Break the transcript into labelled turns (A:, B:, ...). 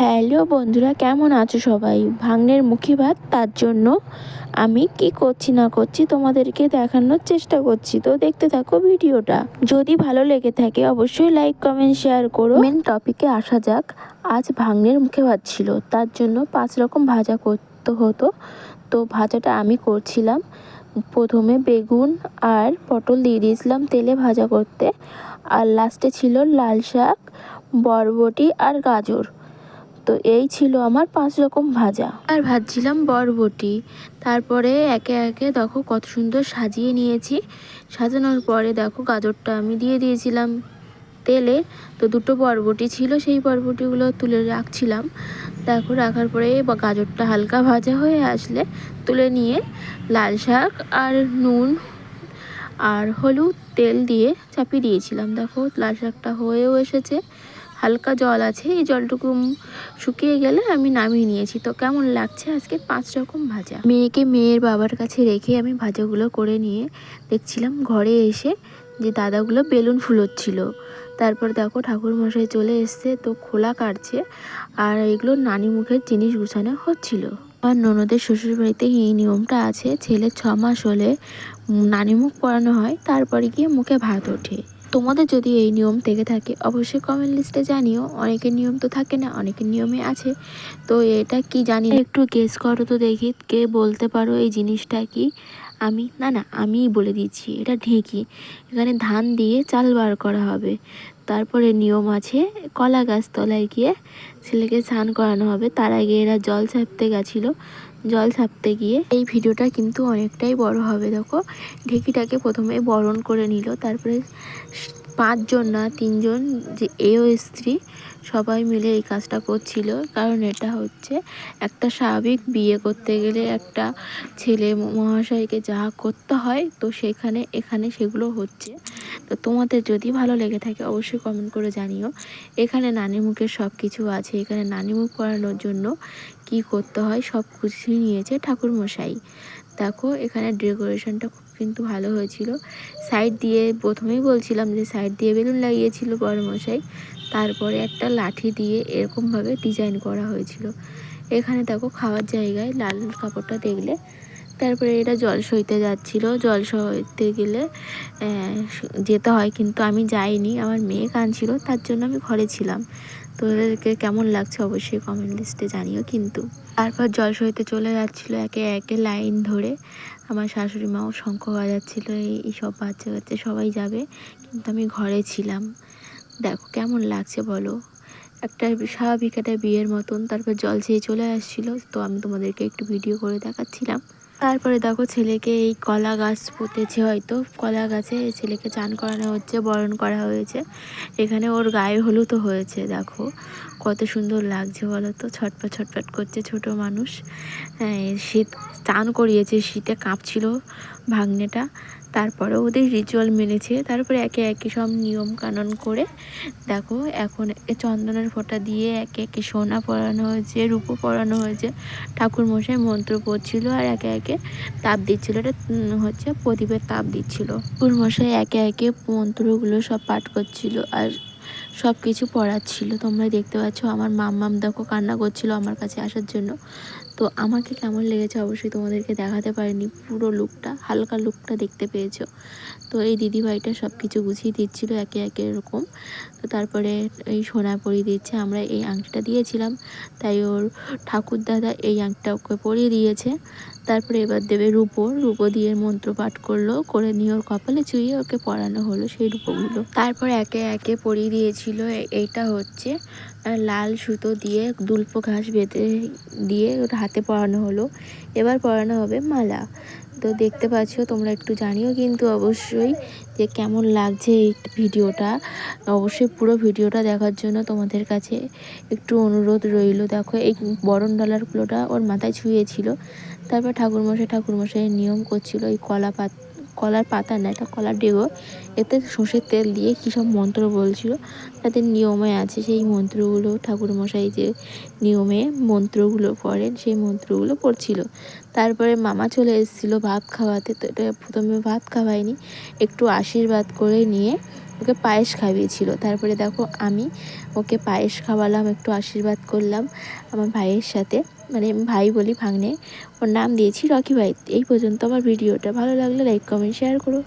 A: Hello বন্ধুরা, কেমন আছো সবাই? ভাগ্নের মুখী ভাত, তার জন্য আমি কি করছি না করছি তোমাদেরকে দেখানোর চেষ্টা করছি। তো দেখতে থাকো ভিডিওটা। যদি ভালো লেগে থাকে অবশ্যই লাইক কমেন্ট শেয়ার করো। মেন টপিকে আসা যাক। আজ ভাগ্নের মুখে ভাত ছিল, তার জন্য পাঁচ রকম ভাজা করতে হতো। তো ভাজাটা আমি করছিলাম। প্রথমে বেগুন আর পটল দিয়ে দিয়েছিলাম তেলে ভাজা করতে। আর লাস্টে ছিল লাল শাক, বরবটি আর গাজর। তো এই ছিল আমার পাঁচ রকম ভাজা। আর ভাজছিলাম বরবটি। তারপরে একে একে দেখো কত সুন্দর সাজিয়ে নিয়েছি। সাজানোর পরে দেখো গাজরটা আমি দিয়ে দিয়েছিলাম তেলে। তো দুটো বরবটি ছিল, সেই বরবটিগুলো তুলে রাখছিলাম। দেখো রাখার পরে গাজরটা হালকা ভাজা হয়ে আসলে তুলে নিয়ে লাল শাক আর নুন আর হলুদ তেল দিয়ে চাপিয়ে দিয়েছিলাম। দেখো লাল শাকটা হয়েও এসেছে। হালকা জল আছে, এই জলটুকু শুকিয়ে গেলে আমি নামিয়ে নিয়েছি। তো কেমন লাগছে আজকে পাঁচ রকম ভাজা? মেয়েকে মেয়ের বাবার কাছে রেখে আমি ভাজাগুলো করে নিয়ে দেখছিলাম ঘরে এসে যে দাদাগুলো বেলুন ফুলোচ্ছিল। তারপর দেখো ঠাকুর মশাই চলে এসছে, তো খোলা কাটছে আর এগুলো নানি মুখের জিনিস গুছানো হচ্ছিল। আমার ননদের শ্বশুর বাড়িতে এই নিয়মটা আছে, ছেলে ছ মাস হলে নানি মুখ পরানো হয়, তারপরে গিয়ে মুখে ভাত ওঠে। তোমাদের যদি এই নিয়ম থেকে থাকে, অবশ্যই কমেন্ট লিস্টে জানিও। অনেকের নিয়ম তো থাকে না, অনেকের নিয়মে আছে। তো এটা কি জানি একটু গেস করো তো দেখি, কে বলতে পারো এই জিনিসটা কি? আমি, না না, আমিই বলে দিচ্ছি, এটা ঢেঁকি। এখানে ধান দিয়ে চাল বার করা হবে। তারপরে নিয়ম আছে, কলা গাছ তলায় গিয়ে ছেলেকে স্নান করানো হবে। তার আগে এরা জল ছাপতে গেছিল। জল ছাপতে গিয়ে এই ভিডিওটা কিন্তু অনেকটাই বড় হবে, দেখো। ঢেকিটাকে প্রথমে বরণ করে নিল, তারপরে পাঁচজন না, তিনজন যে এও স্ত্রী সবাই মিলে এই কাজটা করছিল। কারণ এটা হচ্ছে একটা স্বাভাবিক বিয়ে করতে গেলে একটা ছেলে মহাশয়কে যা করতে হয়, তো সেখানে, এখানে সেগুলো হচ্ছে। তো তোমাদের যদি ভালো লেগে থাকে অবশ্যই কমেন্ট করে জানিও। এখানে নানি মুখের সব কিছু আছে। এখানে নানি মুখ পড়ানোর জন্য কি করতে হয় সব কিছুই নিয়েছে ঠাকুর মশাই দেখো, এখানে ডেকোরেশনটা খুব কিন্তু ভালো হয়েছিল। সাইড দিয়ে প্রথমেই বলছিলাম যে সাইড দিয়ে বেলুন লাগিয়েছিল মশাই তারপরে একটা লাঠি দিয়ে এরকমভাবে ডিজাইন করা হয়েছিল। এখানে দেখো খাওয়ার জায়গায় লাল কাপড়টা দেখলে তারপরে এটা জল সইতে যাচ্ছিল। জল সইতে গেলে যেতে হয় কিন্তু আমি যাইনি। আমার মেয়ে কাঁদছিল, তার জন্য আমি ঘরে ছিলাম। তো এদেরকে কেমন লাগছে অবশ্যই কমেন্ট লিস্টে জানিও কিন্তু। তারপর জল সইতে চলে যাচ্ছিল একে একে লাইন ধরে। আমার শাশুড়ি মাও শঙ্খ বাজাচ্ছিলো, এই সব বাচ্চা কাচ্চা সবাই যাবে। কিন্তু আমি ঘরে ছিলাম। দেখো কেমন লাগছে বলো। একটা স্বাভাবিক একটা বিয়ের মতন তারপর জল চেয়ে চলে আসছিল। তো আমি তোমাদেরকে একটু ভিডিও করে দেখাচ্ছিলাম। তারপরে দেখো ছেলেকে এই কলা গাছ পুঁতেছে হয়তো। কলা গাছে ছেলেকে চান করানো হচ্ছে, বরণ করা হয়েছে। এখানে ওর গায়ে হলুদ হয়েছে, দেখো। কত সুন্দর লাগছে বলো তো, ছটপট ছটপট করছে ছোট মানুষ। হ্যাঁ শীত চান করিয়েছে, শীতে কাঁপছিল ভাগ্নেটা। তারপরে ওদের রিচুয়াল মেনেছে। তারপরে একে একে সব নিয়ম কানুন করে, দেখো এখন চন্দনের ফোঁটা দিয়ে একে একে সোনা পরানো হয়েছে, রূপো পরানো হয়েছে ঠাকুর মশাই মন্ত্র পড়ছিল আর একে একে তাপ দিচ্ছিল। এটা হচ্ছে প্রদীপের তাপ দিচ্ছিল। ঠাকুর মশাই একে একে মন্ত্রগুলো সব পাঠ করছিল আর সব কিছু পড়াচ্ছিল তোমরা দেখতে পাচ্ছ, আমার মাম্মাম দেখো কান্না করছিল আমার কাছে আসার জন্য। তো আমাকে কেমন লেগেছে অবশ্যই তোমাদেরকে দেখাতে পারিনি। পুরো লুকটা হালকা লুকটা দেখতে পেয়েছ। তো এই দিদিভাইটা সব কিছু গুছিয়ে দিচ্ছিল একে একে এরকম। তো তারপরে এই সোনা পরিয়ে দিচ্ছে, আমরা এই আংটিটা দিয়েছিলাম। তাই ওর ঠাকুর দাদা এই আংটিটা ওকে পরিয়ে দিয়েছে। তারপরে এবার দেবে রূপো। রূপো দিয়ে মন্ত্র পাঠ করল, করে নিয়ে ওর কপালে চুইয়ে ওকে পরানো হলো সেই রূপোগুলো। তারপর একে একে পরিয়ে দিয়েছিল এইটা হচ্ছে লাল সুতো দিয়ে দুল্প ঘাস বেঁধে দিয়ে ওটা হাতে পরানো হলো। এবার পরানো হবে মালা। তো দেখতে পাচ্ছ, তোমরা একটু জানিও কিন্তু অবশ্যই যে কেমন লাগছে এই ভিডিওটা। অবশ্যই পুরো ভিডিওটা দেখার জন্য তোমাদের কাছে একটু অনুরোধ রইল। দেখো, এই বরণ ডলারগুলোটা ওর মাথায় ছুঁয়েছিল। তারপর ঠাকুরমশাই ঠাকুরমশাইয়ের নিয়ম করছিল, এই কলা পাত কলার পাতা না এটা কলার ডেগো, এতে সর্ষের তেল দিয়ে কী সব মন্ত্র বলছিল? তাদের নিয়মে আছে, সেই মন্ত্রগুলো ঠাকুরমশাই যে নিয়মে মন্ত্রগুলো পড়েন, সেই মন্ত্রগুলো পড়ছিল। তারপরে মামা চলে এসেছিল ভাত খাওয়াতে, তো এটা প্রথমে ভাত খাওয়ায়নি, একটু আশীর্বাদ করে নিয়ে ওকে পায়েস খাইয়েছিল। তারপরে দেখো আমি ওকে পায়েস খাওয়ালাম, একটু আশীর্বাদ করলাম আমার ভাইয়ের সাথে। মানে ভাই বলি ভাগ্নে, ওর নাম দিয়েছি রকি ভাই। এই পর্যন্ত আমার ভিডিওটা। ভালো লাগলে লাইক কমেন্ট শেয়ার করো।